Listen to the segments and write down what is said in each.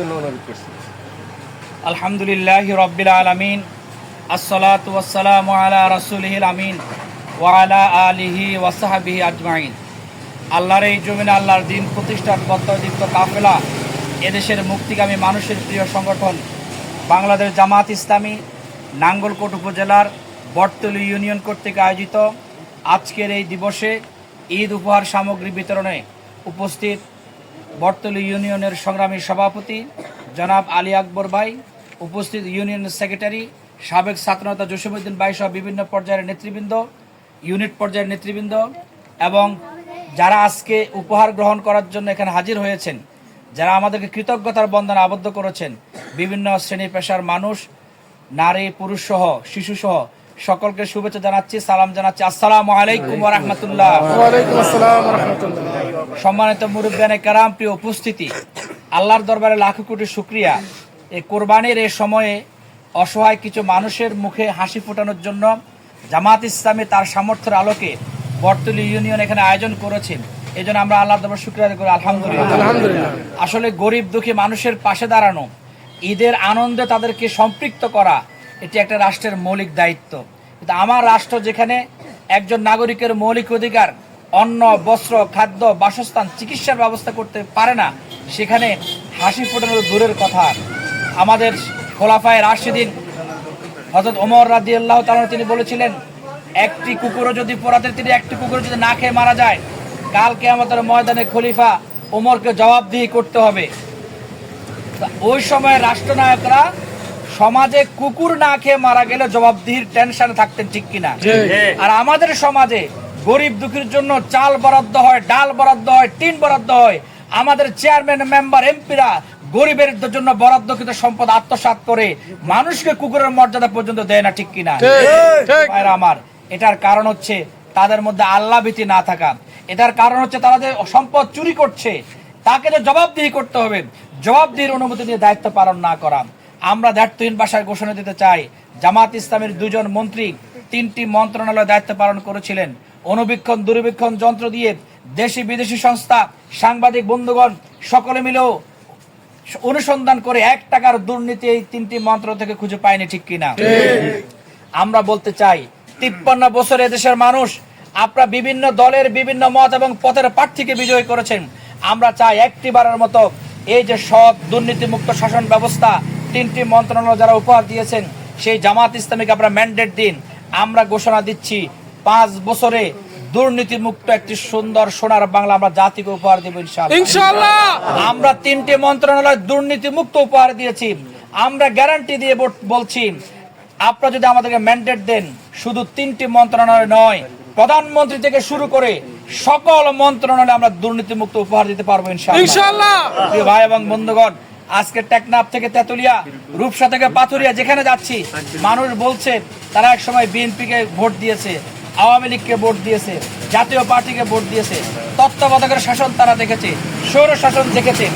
জন্য অনুরোধ করছি। আলহামদুলিল্লাহ রব্বিল আলমিন, আসসালাতু ওয়াসসালামু আলা রাসূলিহিল আমিন ওয়া আলা আলিহি ওয়াসাহাবিহি আজমাইন। আল্লাহর এই জমিনে আল্লাহর দিন প্রতিষ্ঠার কর্তব্যদীপ্ত কাফেলা, এদেশের মুক্তিগামী মানুষের প্রিয় সংগঠন বাংলাদেশ জামাত ইসলামী, নাঙ্গলকোট উপজেলার বটতলী ইউনিয়ন কর্তৃক আয়োজিত আজকের এই দিবসে ঈদ উপহার সামগ্রী বিতরণে উপস্থিত বটতলী ইউনিয়নের সংগ্রামী সভাপতি জনাব আলী আকবর ভাই, উপস্থিত ইউনিয়ন সেক্রেটারি সাবেক ছাত্রনেতা জসিমুদ্দিন ভাই সহ বিভিন্ন পর্যায়ের নেতৃবৃন্দ, ইউনিট পর্যায়ের নেতৃবৃন্দ এবং যারা আজকে উপহার গ্রহণ করার জন্য এখানে হাজির হয়েছেন, যারা আমাদেরকে কৃতজ্ঞতার বন্ধনে আবদ্ধ করেছেন, বিভিন্ন শ্রেণি পেশার মানুষ, নারী, পুরুষ সহ, শিশু সহ সকলকে শুভেচ্ছা জানাচ্ছি সালাম জানাচ্ছি। আসসালামু আলাইকুম রাহমাতুল্লাহ। সম্মানিত মুরব্বানে কারাম প্রিয় উপস্থিতি আল্লাহর দরবারে লাখো কোটি শুক্রিয়া। এই কোরবানির এ সময়ে অসহায় কিছু মানুষের মুখে হাসি ফোটানোর জন্য জামাত ইসলামী তার সামর্থ্যের আলোকে বর্তলি ইউনিয়ন এখানে আয়োজন করেছেন। এই জন্য আমরা আল্লাহ দরবার শুক্রিয়া করি আলহামদুলিল্লাহ। আসলে গরিব দুঃখী মানুষের পাশে দাঁড়ানো ঈদের আনন্দে তাদেরকে সম্পৃক্ত করা এটি একটা রাষ্ট্রের মৌলিক দায়িত্ব। কিন্তু আমার রাষ্ট্র যেখানে একজন নাগরিকের মৌলিক অধিকার, অন্ন, বস্ত্র, খাদ্য, বাসস্থান, চিকিৎসার ব্যবস্থা করতে পারে না, সেখানে হাসি ফোটানোর দূরের কথা। আমাদের খোলাফায় রাশিদিন হজরত ওমর রাজি আল্লাহ তিনি বলেছিলেন, একটি কুকুরও যদি পোড়াতে, তিনি একটি কুকুর যদি না খেয়ে মারা যায় কালকে আমাদের ময়দানে খলিফা ওমরকে জবাবদিহি করতে হবে। ওই সময় রাষ্ট্রনায়করা সমাজে কুকুর না খেয়ে মারা গেলে জবাবদিহির টেনশনে থাকতেন ঠিক কিনা? আর আমাদের সমাজে গরিব দুঃখীর জন্য চাল বরাদ্দ হয় ডাল বরাদ্দ হয় টিন বরাদ্দ হয়। আমাদের চেয়ারম্যান মেম্বার এমপিরা গরিবের জন্য বরাদ্দকৃত সম্পদ আত্মসাৎ করে মানুষকে কুকুরের মর্যাদা পর্যন্ত দেয় না ঠিক কিনা? আমার এটার কারণ হচ্ছে তাদের মধ্যে আল্লাহ ভীতি না থাকা। এটার কারণ হচ্ছে তারা যে সম্পদ চুরি করছে তাকে যে জবাবদিহি করতে হবে জবাবদিহির অনুমতি দিয়ে দায়িত্ব পালন না করা। আমরা দায়িত্বহীন ভাষায় ঘোষণা দিতে চাই। জামাত ইসলামের দুজন মন্ত্রী তিনটি মন্ত্রণালয় দায়িত্ব পালন করেছিলেন। অনুবীক্ষণ দূরবীক্ষণ যন্ত্র দিয়ে দেশি বিদেশি সংস্থা, সাংবাদিক, বন্ধুগণ সকলে মিলেও অনুসন্ধান করে এক টাকার দুর্নীতি এই তিনটি মন্ত্র থেকে খুঁজে পায়নি ঠিক কিনা। আমরা বলতে চাই, তিপ্পান্ন বছরে দেশের মানুষ, আপনারা বিভিন্ন দলের বিভিন্ন মত এবং পথের প্রার্থীকে বিজয় করেছেন। আমরা চাই একটি বারের মতো এই যে সৎ, দুর্নীতিমুক্ত শাসন ব্যবস্থা তিনটি মন্ত্রণালয় যারা উপহার দিয়েছেন সেই জামাত ইসলামীকে আপনারা ম্যান্ডেট দিন। আমরা ঘোষণা দিচ্ছি পাঁচ বছরে দুর্নীতিমুক্ত একটি সুন্দর সোনার বাংলা আমরা জাতিকে উপহার দেবো ইনশাআল্লাহ। আমরা তিনটি মন্ত্রণালয় দুর্নীতি মুক্ত উপহার দিয়েছি। আমরা গ্যারান্টি দিয়ে বলছি আপনারা যদি আমাদেরকে ম্যান্ডেট দেন শুধু তিনটি মন্ত্রণালয় নয় প্রধানমন্ত্রী থেকে শুরু করে সকল মন্ত্রণালয়ে আমরা দুর্নীতিমুক্ত উপহার দিতে পারব ইনশাআল্লাহ। ভাই এবং বন্ধুগণ আজকে টেকনাফ থেকে তেতুলিয়া রূপসা থেকে পাথুরিয়া যেখানে যাচ্ছি মানুষ বলছে তারা এক সময় বিএনপি কে ভোট দিয়েছে আওয়ামী লীগকে ভোট দিয়েছে জাতীয় পার্টিকে ভোট দিয়েছে তত্ত্বাবধায়কের শাসন তারা দেখেছে সৌর শাসন দেখেছে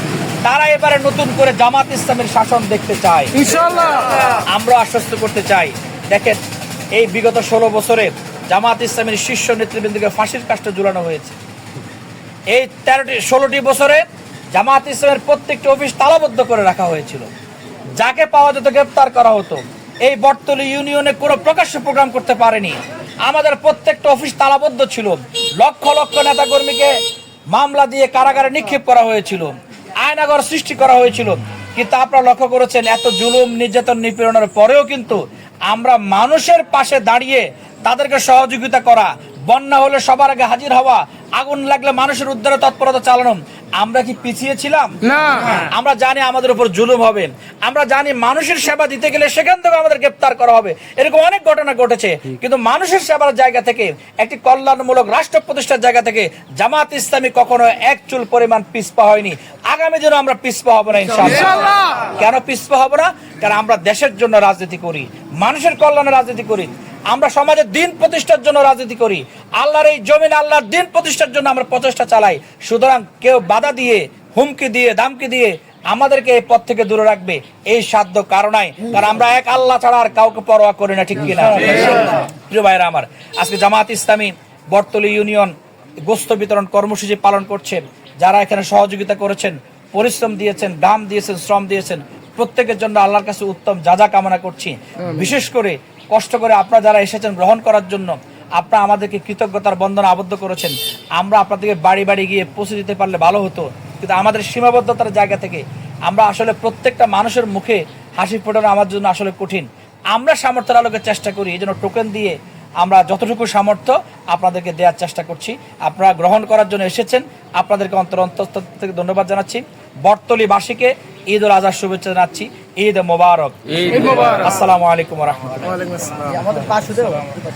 তারা এবারে নতুন করে জামাত ইসলামের শাসন দেখতে চায়। আমরা আশ্বস্ত করতে চাই দেখেন এই বিগত ষোলো বছরে জামাত ইসলামের শীর্ষ নেতৃবৃন্দকে ফাঁসির কাজটা ঝুলানো হয়েছে। এই তেরোটি ষোলোটি বছরে জামাত ইসলামের প্রত্যেকটি অফিস তালাবদ্ধ করে রাখা হয়েছিল। যাকে পাওয়া যেত গ্রেপ্তার করা হতো। এই বটতলী ইউনিয়নে কোনো প্রকাশ্য প্রোগ্রাম করতে পারেনি। আমাদের প্রত্যেকটা অফিস তালাবদ্ধ ছিল। লক্ষ লক্ষ নেতা কর্মীকে মামলা দিয়ে কারাগারে নিক্ষেপ করা হয়েছিল। আয়নাগর সৃষ্টি করা হয়েছিল। কিন্তু আপনারা লক্ষ্য করেছেন, এত জুলুম, নির্যাতন, নিপীড়নের পরেও কিন্তু আমরা মানুষের পাশে দাঁড়িয়ে তাদেরকে সহযোগিতা করা, বন্যা হলে সবার আগে হাজির হওয়া, আগুন লাগলে মানুষের উদ্ধারে তৎপরতা চালানো আমরা কি পিছিয়ে ছিলাম? না। আমরা জানি আমাদের উপর জুলুম হবে। আমরা জানি মানুষের সেবা দিতে গেলে সেখান থেকে আমাদের গ্রেপ্তার করা হবে। এরকম অনেক ঘটনা ঘটেছে। কিন্তু মানুষের সেবার জায়গা থেকে একটি কল্যাণমূলক রাষ্ট্র প্রতিষ্ঠার জায়গা থেকে জামাত ইসলামী কখনো এক চুল পরিমাণ পিছপা হয়নি। আগামী দিনে আমরা পিছপা হব না ইনশাআল্লাহ। কেন পিছপা হব না? কারণ আমরা দেশের জন্য রাজনীতি করি। মানুষের কল্যাণে রাজনীতি করি। আমরা সমাজের দিন প্রতিষ্ঠার জন্য রাজনীতি করি। আল্লাহর এই জমিন, আল্লাহর দিন প্রতিষ্ঠার জন্য আমরা প্রচেষ্টা চালাই। সুতরাং কেউ বাধা দিয়ে, হুমকি দিয়ে, দামকি দিয়ে আমাদেরকে এই পথ থেকে দূরে রাখবে, এই সাধ্য কারণাই কারণ আমরা এক আল্লাহ ছাড়া আর কাউকে পরোয়া করি না, ঠিক কিনা? প্রিয় ভাইরা আমার, আজকে জামাত ইসলামী বর্তলি ইউনিয়ন গোস্ত বিতরণ কর্মসূচি পালন করছেন যারা এখানে সহযোগিতা করেছেন, পরিশ্রম দিয়েছেন, দাম দিয়েছেন, শ্রম দিয়েছেন, প্রত্যেকের জন্য আল্লাহর কাছে উত্তম যা যা কামনা করছি। বিশেষ করে কষ্ট করে আপনারা যারা এসেছেন গ্রহণ করার জন্য, আপনারা আমাদেরকে কৃতজ্ঞতার বন্ধন আবদ্ধ করেছেন। আমরা আপনাদেরকে বাড়ি বাড়ি গিয়ে পৌঁছে দিতে পারলে ভালো হতো। কিন্তু আমাদের সীমাবদ্ধতার জায়গা থেকে আমরা আসলে প্রত্যেকটা মানুষের মুখে হাসি ফোটানো আমার জন্য আসলে কঠিন। আমরা সামর্থ্যের আলোকে চেষ্টা করি, এই জন্য টোকেন দিয়ে আমরা যতটুকু সামর্থ্য আপনাদেরকে দেওয়ার চেষ্টা করছি। আপনারা গ্রহণ করার জন্য এসেছেন, আপনাদেরকে অন্তর অন্তর থেকে ধন্যবাদ জানাচ্ছি। বর্তলিবাসীকে ঈদ উল আজহার শুভেচ্ছা জানাচ্ছি। ঈদ মোবারক। আসসালামু আলাইকুম রহমতুল্লাহ।